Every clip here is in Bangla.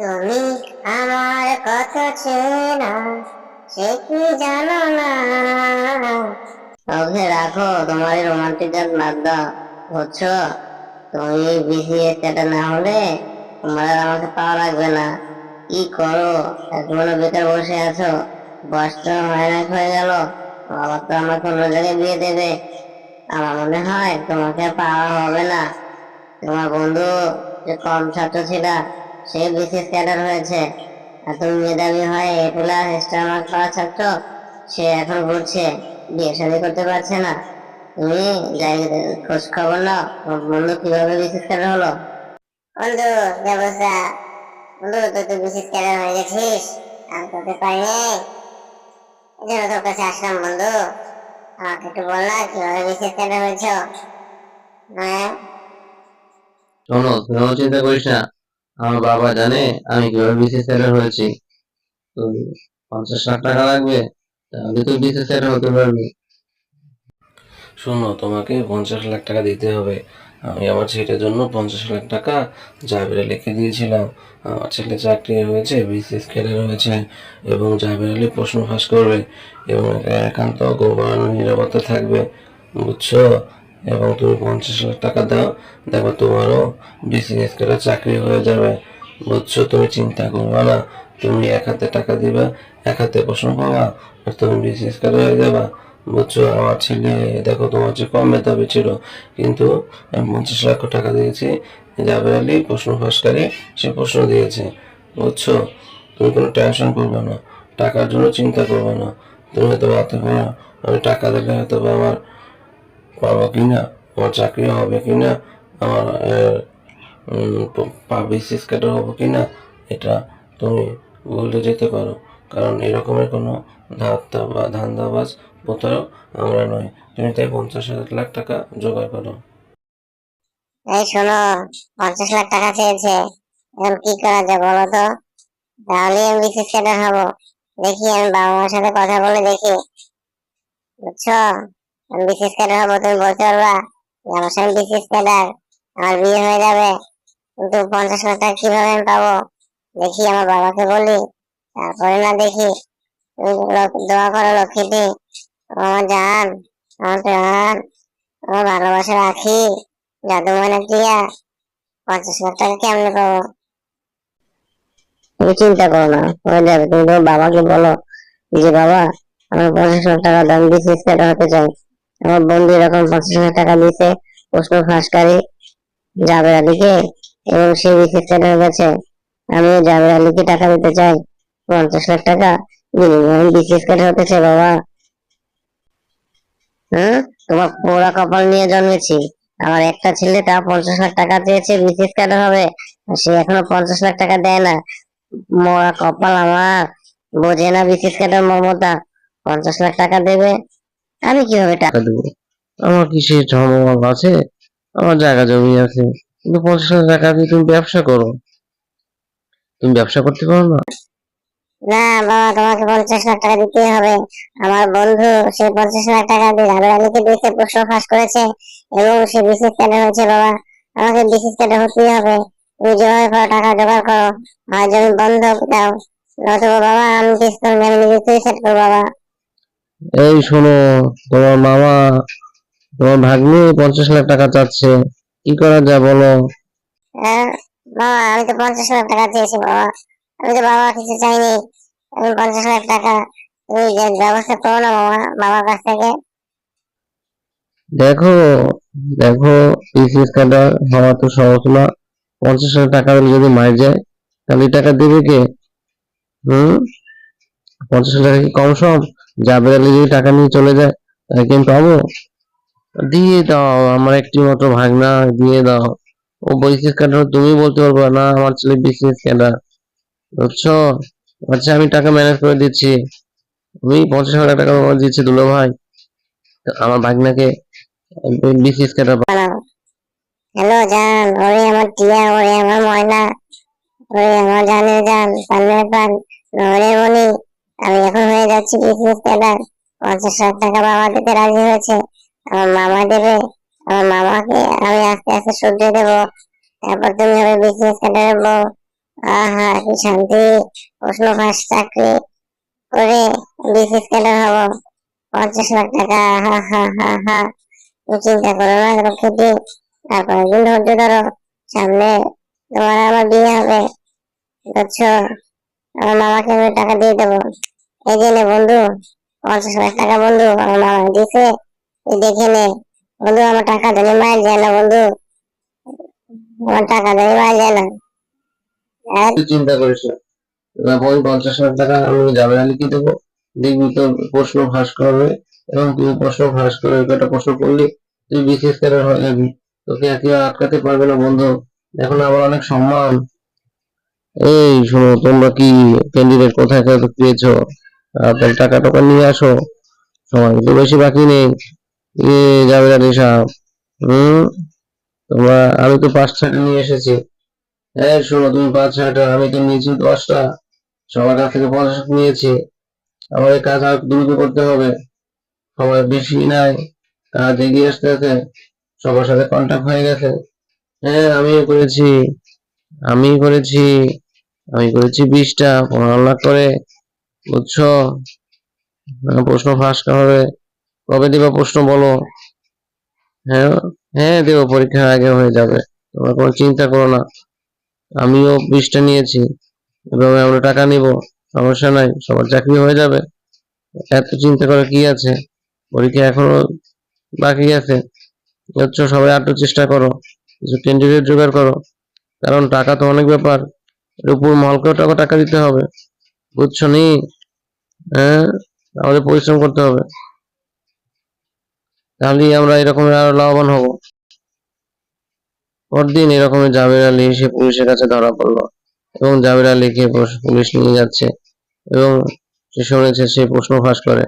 তুমি আমার কত চেনা, সে কি জানো না? ওকে রাখো, তোমার রোমান্টিক গান বাদ দাও। বুঝছ? তুমি বিসিএস এটা না হলে তোমার আর আমাকে পাওয়া লাগবে না। কি করো? এখনও বেকার বসে আছো। বয়সটা অনেক হয়ে গেল। বাবা তো আমাকে অন্য জায়গায় বিয়ে দেবে। আমার মনে হয় তোমাকে পাওয়া হবে না। তোমার বন্ধু যে কম ছাত্র ছিল সে বিশেষ ক্যাডার হয়েছে। আর তুমি মেধাবী হয় এ প্লাস স্টার মার্ক পাওয়া ছাত্র সে এখন ঘুরছে বিয়ে শাদী করতে পারছে না। তুমি যাই খোঁজ খবর নাও তোমার বন্ধু কীভাবে বিশেষ ক্যাডার হলো? বন্ধু ব্যবস্থা বন্ধু তুই তো বিশেষ ক্যাডার হয়ে গেছিস আমি তোকে পাইনি এই জন্য তোর কাছে আসলাম বন্ধু। আমাকে একটু বল না কীভাবে বিশেষ ক্যাডার হয়েছ? হ্যাঁ? শোনো তুমিও চিন্তা করিস না। আমার বাবা জানে আমি কীভাবে বিসিএস ক্যাডার হয়েছি। তো পঞ্চাশ লাখ টাকা লাগবে, তাহলে তুই বিসিএস ক্যাডার হতে পারবে। শোনো, তোমাকে পঞ্চাশ লাখ টাকা দিতে হবে। আমি আমার ছেলের জন্য পঞ্চাশ লাখ টাকা জাবেরে লিখে দিয়েছিলাম। আমার ছেলে চাকরি হয়েছে বিসিএস ক্যাডার হয়েছে এবং জাবের আলী প্রশ্ন ফাঁস করবে এবং একান্ত গোপন নিরাপত্তা থাকবে। বুঝছ? এবং তুমি পঞ্চাশ লাখ টাকা দাও, দেখো তোমারও বিসিএস করে চাকরি হয়ে যাবে। বুঝছ? তুমি চিন্তা করবে না। তুমি এক হাতে টাকা দিবা, এক হাতে প্রশ্ন পাবা আর তুমি বিসিএস করে হয়ে যাবা। বুঝছ? আমার ছেলে, দেখো তোমার চেয়ে কম মেধাবী ছিল, কিন্তু আমি পঞ্চাশ লক্ষ টাকা দিয়েছি জাবের আলী প্রশ্ন ফাঁসকারী সে প্রশ্ন দিয়েছে। বুঝছ? তুমি কোনো টেনশন করবে না। টাকার জন্য চিন্তা করবে না। তুমি হয়তো ভাবতে পারো আমি টাকা দিলে হয়তো আমার পাবো কি না আমার চাকরি হবে কি না আমার বিসিএস ক্যাডার হব কি না এটা তুমি ভুলে যেতে পারো। কারণ এরকমের কোনো ধাত্তা বা ধান্দাবাজ প্রতারক আমরা নয় তুমি তাই পঞ্চাশ লাখ টাকা জোগাড় করো। এই শোনো, পঞ্চাশ লাখ টাকা চেয়েছে। এখন কি করা যায় বলো তো? তাহলে আমি বিশেষ ক্যাডার হব। দেখি আমি বাবা মার সাথে কথা বলে দেখি। বুঝছ? আমি বিশেষ ক্যাডার হব তুমি বলতে পারবা যে আমার সঙ্গে বিশেষ আমার বিয়ে হয়ে যাবে, কিন্তু পঞ্চাশ লাখ টাকা কীভাবে আমি পাবো? দেখি আমার বাবাকে বলি, তারপরে না দেখি দোয়া করো লক্ষ্মীটি আমার জান, আমার প্রাণ আমার ভালোবাসা রাখি জাদু মানে প্রিয়া পঞ্চাশ লাখ টাকা কেমনে পাবো? তুমি চিন্তা করো না, হয়ে যাবে, তুমি তোমার বাবাকে বলো যে বাবা, আমার পঞ্চাশ লাখ টাকা দাম ক্যাডার হতে চাই। আমার বন্ধু এরকম পঞ্চাশ লাখ টাকা দিয়েছে প্রশ্ন ফাঁসকারী জাবের আলীকে এবং সে ক্যাডার গেছে আমিও জাবের আলীকে টাকা দিতে চাই, পঞ্চাশ লাখ টাকা বিনিময়ে বিসিএস ক্যাডার হতে চাই, বাবা। হ্যাঁ তোমার পোড়া কপাল নিয়ে জন্মেছি। আমার একটা ছেলে তা পঞ্চাশ লাখ টাকা চেয়েছে বিসিএস ক্যাডার হবে? সে এখনও পঞ্চাশ লাখ টাকা দেয় না। মরা কপাল আমার। বোঝে না বিসিএস ক্যাডার মমতা। পঞ্চাশ লাখ টাকা দেবে আমি কীভাবে টাকা দেবো? আমার কি সেই সম্ভব আছে? আমার জায়গা জমি আছে। কিন্তু পঞ্চাশ হাজার টাকা দিয়ে তুমি ব্যবসা করো। তুমি ব্যবসা করতে পারো না? না বাবা তোমাকে পঞ্চাশ লাখ টাকা দিতে হবে। আমার বন্ধু সে পঞ্চাশ লাখ টাকা দিয়ে আলীকে দিয়েছে প্রশ্ন ফাঁস করেছে এবং সে বিশেষ ক্যাডার হয়েছে বাবা। আমাকে বিশেষ ক্যাডার হতেই হবে। তুমি যেভাবে পারো টাকা জোগাড় করো। আর জমি বন্ধক দাও। নতুবা বাবা আমি নিয়ে আমি নিজে সুইসাইড করব বাবা। এই শোনো তোমার মামা তোমার ভাগ্নি পঞ্চাশ লাখ টাকা চাচ্ছে। কি করা যায় বলো? হ্যাঁ বাবা আমি তো পঞ্চাশ লাখ টাকা চেয়েছি বাবা আমি তো বাবা কিছু চাইনি। আমি পঞ্চাশ লাখ টাকা তুমি ব্যবস্থা করো না বাবা বাবার কাছ থেকে। দেখো দেখো কার্ডার হওয়া তো সহজ না। পঞ্চাশ হাজার টাকা যদি মার যায় তাহলে টাকা দেবে কে? হুম? পঞ্চাশ হাজার টাকা কি কম সম? জাবের আলী যদি টাকা নিয়ে চলে যায়, তাহলে কি পাবো। দিয়ে দাও, আমার একটি মাত্র ভাগনা, দিয়ে দাও। ও বিসিএস ক্যাডার তুমি বলতে পারবে না, আমার ছেলে বিসিএস ক্যাডার বুঝছ? আচ্ছা আমি টাকা ম্যানেজ করে দিচ্ছি। আমি পঞ্চাশ হাজার টাকা আমার দিচ্ছি, দুলো ভাই। আমার ভাগনাকে বিসিএস ক্যাডার হ্যালো। জান। ওরে আমার টিয়া, ওরে আমার ময়না। ওরে আমার জানের জান পানের পান ওরে বলি আমি এখন হয়ে যাচ্ছি বিজনেস ক্যাডার পঞ্চাশ লাখ টাকা বাবা দিতে রাজি হয়েছে, আমার মামা দেবে, আমার মামাকে আমি আস্তে আস্তে সূর্য দেবো, তারপর তুমি হবে বিজনেস ক্যাডারের বউ। আহা, কি শান্তি, প্রশ্ন ফাঁস, চাকরি করে বিসিএস ক্যাডার হব। পঞ্চাশ লাখ টাকা, হা হা হা হা। তুমি চিন্তা করো না এরকম খেতে আর কয়েকদিন ধৈর্য ধরো। সামনে তোমার আমার বিয়ে হবে। বুঝছ? আমার মামাকে আমি টাকা দিয়ে দেবো। এই যে নে বন্ধু, পঞ্চাশ লাখ টাকা বন্ধু, আমার মামা দিছে দেখে নে। বন্ধু, আমার টাকা জানি মাইল যায় না বন্ধু। আমার টাকা জানি মাইল যায় না। আর চিন্তা করিস ওই পঞ্চাশ লাখ টাকা আমি জাবের আলীকে দেবো। দেখবি তো প্রশ্ন ফাঁস করবে এবং তুই প্রশ্ন ফাঁস করে একটা প্রশ্ন করলি, তুই বিশেষ করে হয়ে যাবি। তোকে আর কেউ আটকাতে পারবে না বন্ধু। এখন আমার অনেক সম্মান। এই শোনো, তোমরা কি ক্যান্ডিডেট কোথায় পেয়েছ? তাড়াতাড়ি টাকা টাকা নিয়ে আসো। সময় তো বেশি বাকি নেই। এ জাবের আলী সাহেব হম? তোমরা, আমি তো পাঁচ ছয়টা নিয়ে এসেছি। হ্যাঁ শোনো, তুমি পাঁচ ছয়টা আমি তো নিয়েছি দশটা। সবার কাছ থেকে পঞ্চাশ নিয়েছি। আমার এই কাজ আর দ্রুত করতে হবে। সবাই বেশি নাই। কাজ এগিয়ে আসতে সবার সাথে কন্ট্যাক্ট হয়ে গেছে। হ্যাঁ আমিও করেছি। আমি করেছি আমি করেছি বিশটা লাখ করে, বুঝছ? প্রশ্ন ফাঁস হবে। কবে দিবা প্রশ্ন বলো? হ্যাঁ হ্যাঁ দেবো, পরীক্ষার আগে হয়ে যাবে। তোমরা কোনো চিন্তা করো না। আমিও বিশটা নিয়েছি এভাবে আমরা টাকা নিব, সমস্যা নাই, সবার চাকরি হয়ে যাবে। এত চিন্তা করে কি আছে? পরীক্ষা এখনও বাকি আছে। সবাই আরও চেষ্টা করো। কিছু ক্যান্ডিডেট জোগাড় করো। কারণ টাকা তো অনেক ব্যাপার। এর উপর মহলকেও টাকা টাকা দিতে হবে। বুঝছ নি? হ্যাঁ? আমাদের পরিশ্রম করতে হবে। তাহলেই আমরা এরকম আরও লাভবান হব। পরদিন এরকম জাবের আলী এসে পুলিশের কাছে ধরা পড়ল এবং জাবের আলীকে পুলিশ- নিয়ে যাচ্ছে এবং সে শুনেছে, সে প্রশ্ন ফাঁস করে।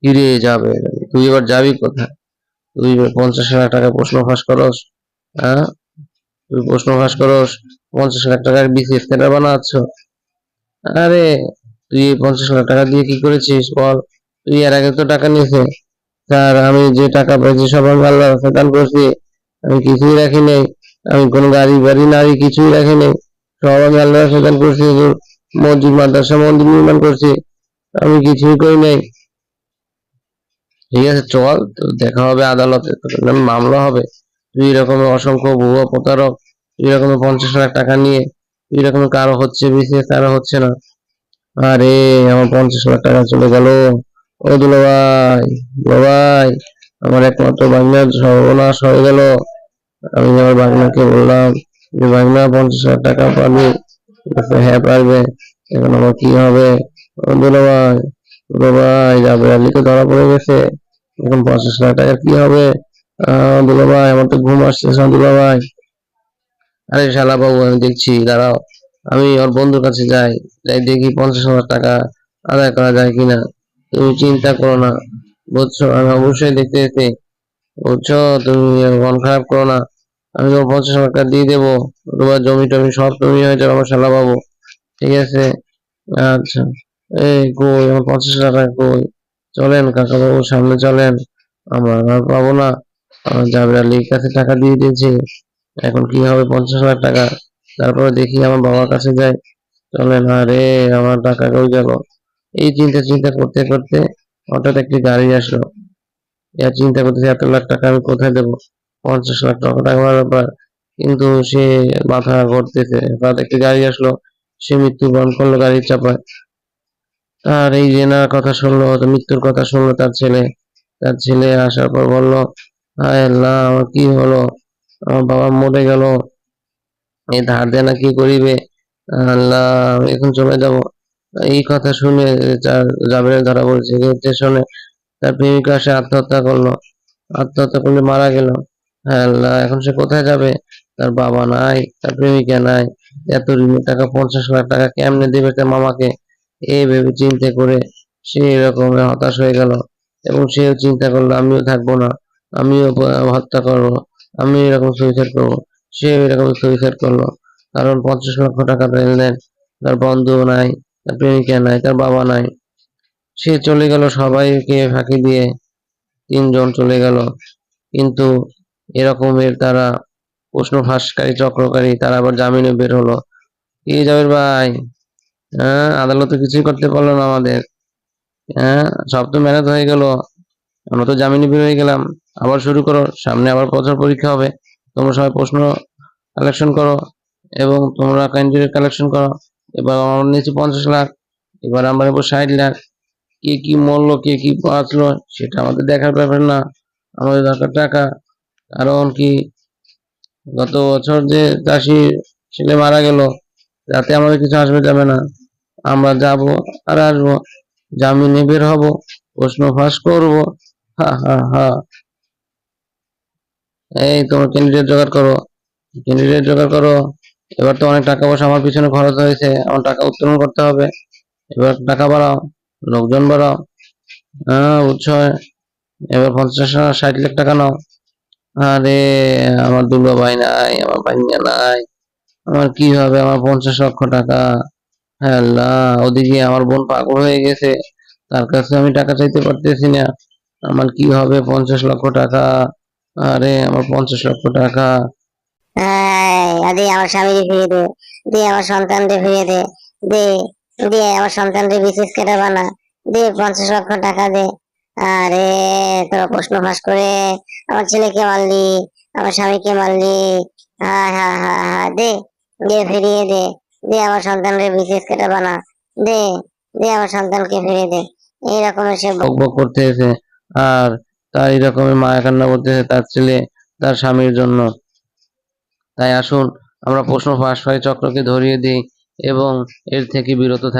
কিরে যাবে? তুই এবার যাবি কোথায়? তুই পঞ্চাশ হাজার টাকা প্রশ্ন ফাঁস করস হ্যাঁ? তুই প্রশ্ন ফাঁস করস পঞ্চাশ লাখ টাকার বিসিএস ক্যাডার বানাচ্ছ। আরে, তুই পঞ্চাশ লাখ টাকা দিয়ে কি করেছিস বল? তুই এর আগে তো টাকা নিয়েছে। স্যার, আমি যে টাকা পেয়েছি সব আমি আল্লাহ রাস্তায় দান করছি। আমি কিছুই রাখি নেই। আমি কোনো গাড়ি বাড়ি, নারী কিছুই রাখি নেই। সব আমি আল্লাহ রাস্তায় দান করছি মসজিদ, মাদ্রাসা, মন্দির নির্মাণ করছি। আমি কিছুই করি নাই। ঠিক আছে, চল তো দেখা হবে আদালতে। মামলা হবে। তুই এরকম অসংখ্য ভুয়া প্রতারক তুই এরকম পঞ্চাশ লাখ টাকা নিয়ে তুই এরকম কারও হচ্ছে বিশেষ কারও হচ্ছে না। আরে, আমার পঞ্চাশ লাখ টাকা চলে গেল। ও দুলো ভাই দুলো ভাই, আমার একমাত্র বাগনার সর্বনাশ হয়ে গেল। আমি আমার বাগনাকে বললাম যে, বাগনা, পঞ্চাশ লাখ টাকা পাবি। হ্যাঁ পারবে। এখন আমার কি হবে? ও দুলো ভাই দুলো ভাই যাবে আলী ধরা পড়ে গেছে। এখন পঞ্চাশ লাখ টাকার কি হবে? দুলো ভাই, আমার তো ঘুম আসছে না, দুলো ভাই। আরে শালা বাবু, আমি দেখছি, দাঁড়াও। আমি ওর বন্ধুর কাছে যাই যাই দেখি পঞ্চাশ হাজার টাকা আদায় করা যায় কিনা। তুমি চিন্তা করো না, বুঝছ? আমি অবশ্যই দেখতে যেতে বুঝছ? তুমি মন খারাপ করো না। আমি তোমার পঞ্চাশ হাজার টাকা দিয়ে দেবো। তোমার জমি টমি সব তুমি হয়ে যাবে, আমার শালা বাবু। ঠিক আছে? আচ্ছা। এই কই? আমার পঞ্চাশ হাজার টাকা কই? চলেন কাকা বাবু সামনে চলেন। আমরা আর পাবো না। জাবের আলীর কাছে টাকা দিয়ে দিয়েছে। এখন কি হবে পঞ্চাশ হাজার টাকা? তারপরে দেখি আমার বাবার কাছে যাই। না রে, আমার টাকা কই গেল এই চিন্তা চিন্তা করতে করতে হঠাৎ একটি গাড়ি আসলো। এর চিন্তা করতেছি, এত লাখ টাকা আমি কোথায় দেবো? পঞ্চাশ লাখ টাকা টাকার ব্যাপার। কিন্তু সে মাথা ঘুরতেছে। হঠাৎ একটি গাড়ি আসলো। সে মৃত্যুবরণ করল গাড়ির চাপায়। আর এই জেনার কথা শুনলো, মৃত্যুর কথা শুনলো তার ছেলে। তার ছেলে আসার পর বলল হায় আল্লাহ, আমার কি হলো? আমার বাবা মরে গেল। এই ধার দেনা কি করিবে? আল্লাহ এখন চলে যাব। এই কথা শুনে জাবের ধরা বলছে শুনে, তার প্রেমিকা সে আত্মহত্যা করল। আত্মহত্যা করলে মারা গেল। হ্যাঁ আল্লাহ, এখন সে কোথায় যাবে? তার বাবা নাই, তার প্রেমিকা নাই। এত ঋণের টাকা, পঞ্চাশ লাখ টাকা কেমনে দেবে তার মামাকে? এই ভেবে চিন্তা করে সে এরকম হতাশ হয়ে গেল। এবং সেও চিন্তা করল, আমিও থাকব না। আমিও হত্যা করব, আমি এরকম সুইসাইড করব, সে এরকম সুইসাইড করল। কারণ পঞ্চাশ লক্ষ টাকা দেন তার বন্ধু নাই, তার প্রেমিকা নাই, তার বাবা নাই। সে চলে গেল সবাইকে ফাঁকি দিয়ে, তিনজন চলে গেল। কিন্তু এরকমের তারা প্রশ্ন ফাঁসকারী চক্রকারী, তারা আবার জামিনে বের হলো। কি জাবির ভাই হ্যাঁ আদালতে কিছুই করতে পারল না আমাদের। হ্যাঁ সব তো মেহনত হয়ে গেল। আমরা তো জামিনে বের হয়ে গেলাম। আবার শুরু করো, সামনে আবার বছর পরীক্ষা হবে। তোমরা সবাই প্রশ্ন কালেকশন করো এবং তোমরা ক্যান্ডিডেট কালেকশন করো। এবার আমরা নিয়েছি পঞ্চাশ লাখ, এবার আমরা নেব ষাট লাখ। কে কি মরলো, কে কি বাঁচলো, সেটা আমাদের দেখার ব্যাপার না। আমাদের দরকার টাকা। কারণ কি, গত বছর যে চাষি ছেলে মারা গেল যাতে আমাদের কিছু আসবে যাবে না। আমরা যাব আর আসব। জামিনে বের হব, প্রশ্ন ফাঁস করব। এই তোমার ক্যান্ডিডেট জোগাড় করো। ক্যান্ডিডেট জোগাড় করো। এবার তো অনেক টাকা পয়সা আমার পিছনে খরচ হয়েছে। আমার টাকা উত্তোলন করতে হবে। এবার টাকা বাড়াও, লোকজন বাড়াও। হ্যাঁ বুঝছ? এবার পঞ্চাশ ষাট লাখ টাকা নাও। আরে, আমার দুর্গা ভাই নাই, আমার ভাইয়া নাই। আমার কি হবে? আমার পঞ্চাশ লক্ষ টাকা। হ্যাঁ ওদিকে আমার বোন পাগল হয়ে গেছে। তার কাছে আমি টাকা চাইতে পারতেছি না। আমার কি হবে? পঞ্চাশ লক্ষ টাকা। আরে আমার পঞ্চাশ লক্ষ টাকা। দে আমার স্বামীকে ফিরিয়ে দে। দে আমার সন্তানকে ফিরিয়ে দে। দে দে আমার সন্তানকে কেটে বানা। দে পঞ্চাশ লক্ষ টাকা দে। আরে তোরা প্রশ্ন ফাঁস করে আমার ছেলেকে মারলি আমার স্বামীকে মারলি। হা হা হা হা দে দে ফিরিয়ে দে। দে আমার সন্তানকে বিশেষ কেটে বানা। দে দে আমার সন্তানকে ফিরিয়ে দে। এইরকম সে বক বক করতেছে আর তার এরকমের মায়া কান্না করতেছে তার ছেলে, তার স্বামীর জন্য। তাই আসুন, আমরা প্রশ্ন ফাঁস চক্রকে ধরিয়ে দিই এবং এর থেকে বিরত থাকি।